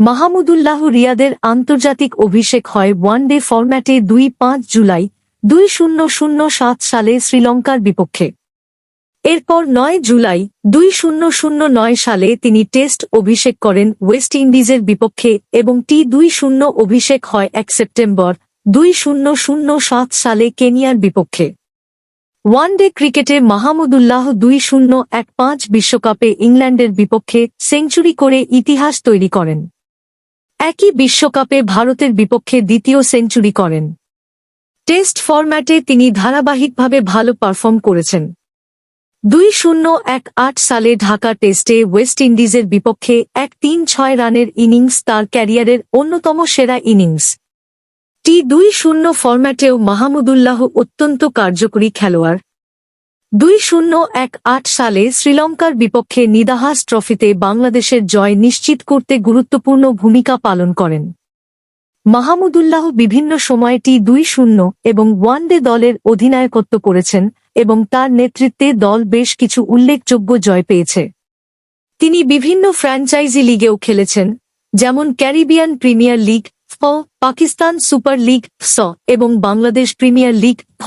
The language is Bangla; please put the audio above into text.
মাহমুদুল্লাহ রিয়াদের আন্তর্জাতিক অভিষেক হয় ওয়ানডে ফরম্যাটে দুই পাঁচ জুলাই, দুই শূন্য শূন্য সাত সালে শ্রীলঙ্কার বিপক্ষে। এরপর নয় জুলাই, দুই শূন্য শূন্য নয় সালে তিনি টেস্ট অভিষেক করেন ওয়েস্ট ইন্ডিজের বিপক্ষে এবং টি দুই শূন্য অভিষেক হয় এক সেপ্টেম্বর, দুই শূন্য শূন্য সাত সালে কেনিয়ার বিপক্ষে। ওয়ানডে ক্রিকেটে মাহমুদুল্লাহ দুই শূন্য এক পাঁচ বিশ্বকাপে ইংল্যান্ডের বিপক্ষে সেঞ্চুরি করে ইতিহাস তৈরি করেন। একই বিশ্বকাপে ভারতের বিপক্ষে দ্বিতীয় সেঞ্চুরি করেন। টেস্ট ফরম্যাটে তিনি ধারাবাহিকভাবে ভালো পারফর্ম করেছেন। দুই শূন্য এক আট সালে ঢাকা টেস্টে ওয়েস্ট ইন্ডিজের বিপক্ষে এক তিন ছয় রানের ইনিংস তার ক্যারিয়ারের অন্যতম সেরা ইনিংস। টি দুই শূন্য ফরম্যাটেও মাহমুদুল্লাহ অত্যন্ত কার্যকরী খেলোয়াড়। দুই শূন্য এক আট সালে শ্রীলঙ্কার বিপক্ষে নিদাহাস ট্রফিতে বাংলাদেশের জয় নিশ্চিত করতে গুরুত্বপূর্ণ ভূমিকা পালন করেন। মাহমুদুল্লাহ বিভিন্ন সময়ে টি দুই শূন্য এবং ওয়ানডে দলের অধিনায়কত্ব করেছেন এবং তার নেতৃত্বে দল বেশ কিছু উল্লেখযোগ্য জয় পেয়েছে। তিনি বিভিন্ন ফ্র্যাঞ্চাইজি লিগেও খেলেছেন, যেমন ক্যারিবিয়ান প্রিমিয়ার লিগ ফ পাকিস্তান সুপার লিগ স এবং বাংলাদেশ প্রিমিয়ার লিগ ফ